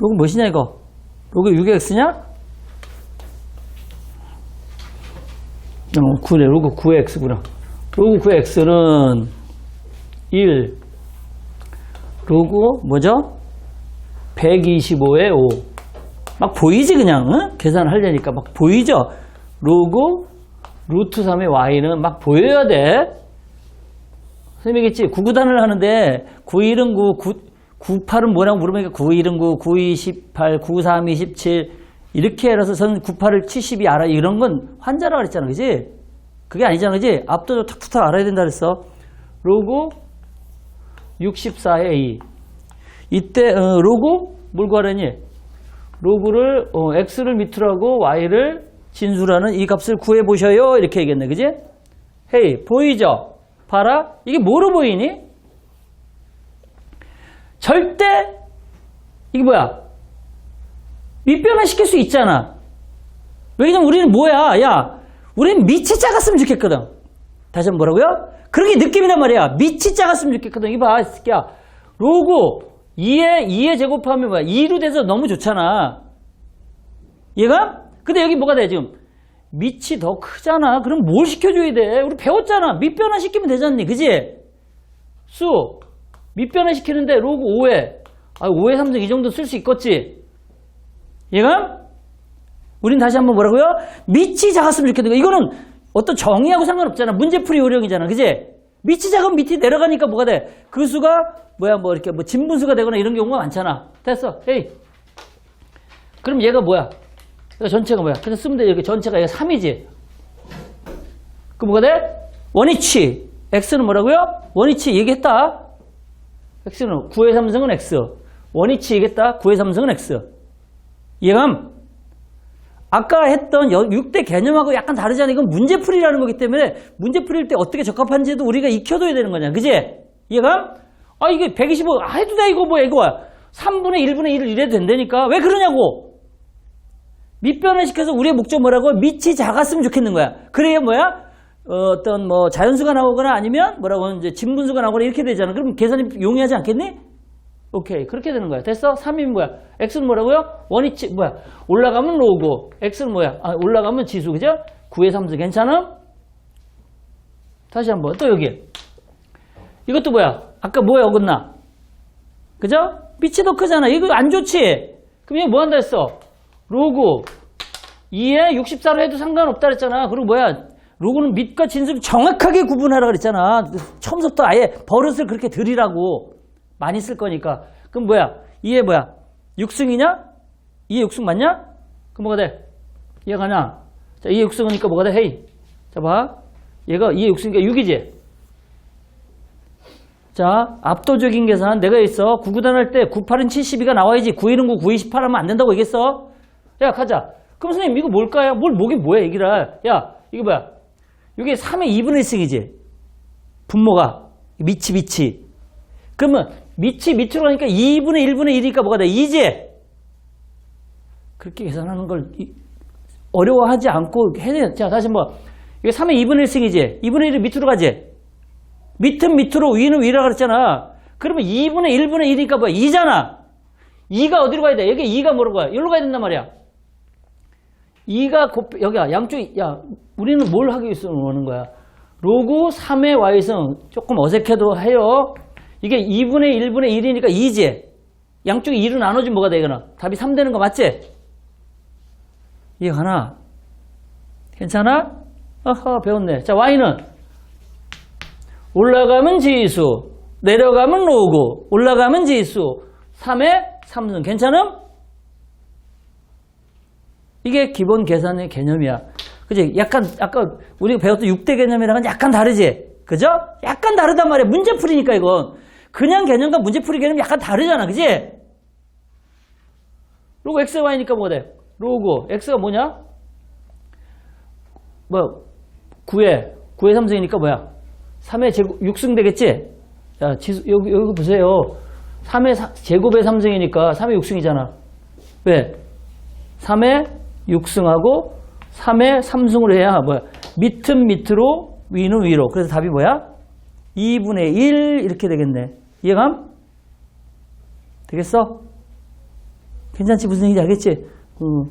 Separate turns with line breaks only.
로그 무엇이냐 이거? 로그 6x냐? 어, 9네. 로그 9x구나. 로그 9x는 1. 로그 뭐죠? 125에 5. 막 보이지 그냥 응? 계산하려니까 막 보이죠? 로그 루트 3의 y는 막 보여야 돼. 선생님이겠지? 9구단을 하는데 91은 9, 9, 98은 뭐라고 물어보니까 91은 9, 92, 18, 93, 27 이렇게 해서 선 98을 70이 알아. 이런 건 환자라 그랬잖아. 그지? 그게 아니잖아. 그지? 압도적 탁탁탁 알아야 된다 그랬어. 로그 64의 2. 이때 어, 로그 뭘 구하려니? 로그를 어, x를 밑으로 하고 y를 진수라는 이 값을 구해 보셔요. 이렇게 얘기했네. 그지? 헤이, 보이죠? 봐라. 이게 뭐로 보이니? 절대 이게 뭐야? 밑변화 시킬 수 있잖아. 왜냐면 우리는 뭐야? 야, 우리는 밑이 작았으면 좋겠거든. 다시 한번 뭐라고요? 그런 게 느낌이란 말이야. 밑이 작았으면 좋겠거든. 이거 봐, 이 새끼야. 로고 2에 2에 제곱하면 뭐야? 2로 돼서 너무 좋잖아. 얘가? 근데 여기 뭐가 돼 지금? 밑이 더 크잖아. 그럼 뭘 시켜줘야 돼? 우리 배웠잖아. 밑변화 시키면 되잖니. 그지? 수. 밑변화 시키는데 로그 5에. 아, 5에 3등 이 정도 쓸 수 있겠지? 얘가? 우린 다시 한번 뭐라고요? 밑이 작았으면 좋겠는 거. 이거는 어떤 정의하고 상관없잖아. 문제풀이 요령이잖아. 그지? 밑이 작으면 밑이 내려가니까 뭐가 돼? 그 수가 뭐야 뭐 이렇게 뭐 진분수가 되거나 이런 경우가 많잖아. 됐어. 에이. 그럼 얘가 뭐야? 얘가 전체가 뭐야? 그래서 쓰면 돼. 이렇게 전체가 얘가 3이지. 그 뭐가 돼? 원위치. x는 뭐라고요? 원위치 얘기했다. X는 9의 3승은 x. 원위치 얘기했다. 9의 3승은 x. 이해감? 아까 했던 6대 개념하고 약간 다르잖아. 이건 문제풀이라는 거기 때문에 문제풀이일 때 어떻게 적합한지도 우리가 익혀둬야 되는 거냐. 그지? 이해감? 아, 이게 125, 아, 해도 돼. 이거 뭐야, 이거. 3분의 1분의 1을 이래도 된다니까. 왜 그러냐고. 밑변을 시켜서 우리의 목적 뭐라고? 밑이 작았으면 좋겠는 거야. 그래야 뭐야? 어, 떤 뭐 자연수가 나오거나 아니면 뭐라고 이제 진분수가 나오거나 이렇게 되잖아. 그럼 계산이 용이하지 않겠니? 오케이. 그렇게 되는 거야. 됐어? 3이 뭐야? x는 뭐라고요? 원위치, 뭐야? 올라가면 로고. x는 뭐야? 아, 올라가면 지수, 그죠? 9의 3수 괜찮아? 다시 한 번. 또 여기. 이것도 뭐야? 아까 뭐에 어긋나? 그죠? 밑이 더 크잖아. 이거 안 좋지? 그럼 얘 뭐 한다 했어? 로고. 2에 64로 해도 상관없다 그랬잖아. 그리고 뭐야? 로고는 밑과 진수를 정확하게 구분하라 그랬잖아. 처음부터 아예 버릇을 그렇게 들이라고. 많이 쓸 거니까. 그럼 뭐야? 2에 뭐야? 6승이냐? 2에 6승 맞냐? 그럼 뭐가 돼? 얘가 하나. 자, 2에 6승이니까 뭐가 돼? 헤이. 자, 봐. 얘가 2에 6승이니까 6이지? 자, 압도적인 계산 내가 있어. 9구단 할 때 98은 72가 나와야지. 91은 9, 9, 28 하면 안 된다고 얘기했어. 야, 가자. 그럼 선생님 이거 뭘까요? 뭘 뭐긴 뭐야 얘기를. 야, 이거 뭐야? 이게 3의 2분의 1승이지. 분모가. 미치 미치. 그러면 밑이 밑으로 가니까 2분의 1분의 1이니까 뭐가 돼? 2제. 그렇게 계산하는 걸 이- 어려워하지 않고 해야 돼. 자, 다시 한번. 이게 3의 2분의 1승이지. 2분의 1이 밑으로 가지. 밑은 밑으로 위는 위라 그랬잖아. 그러면 2분의 1분의 1이니까 뭐야? 2잖아. 2가 어디로 가야 돼? 여기 2가 뭐로 가야? 여기로 가야 된단 말이야. 2가 곱, 여기야. 양쪽이, 야, 우리는 뭘 하기 위해서 오는 거야? 로그 3의 y승. 조금 어색해도 해요. 이게 2분의 1분의 1이니까 2지. 양쪽이 2로 나눠지면 뭐가 되거나. 답이 3 되는 거 맞지? 이해 가나? 괜찮아? 아하, 배웠네. 자, y는 올라가면 지수, 내려가면 로그, 올라가면 지수, 3의 3승. 괜찮음? 이게 기본 계산의 개념이야. 그지? 약간, 아까 우리가 배웠던 6대 개념이랑은 약간 다르지? 그죠? 약간 다르단 말이야. 문제풀이니까 이건. 그냥 개념과 문제풀이 개념이 약간 다르잖아. 그지? 로그 x, y니까 돼? 로그, x가 뭐냐? 뭐, 9에, 9에 3승이니까 뭐야? 3의 제곱, 6승 되겠지? 자, 지수, 여기, 여기 보세요. 3의 사- 제곱의 3승이니까 3의 6승이잖아. 왜? 3의 6승하고 3의 3승을 해야 뭐야? 밑은 밑으로, 위는 위로. 그래서 답이 뭐야? 2분의 1 이렇게 되겠네. 이해감? 되겠어? 괜찮지? 무슨 얘기인지 알겠지? 음.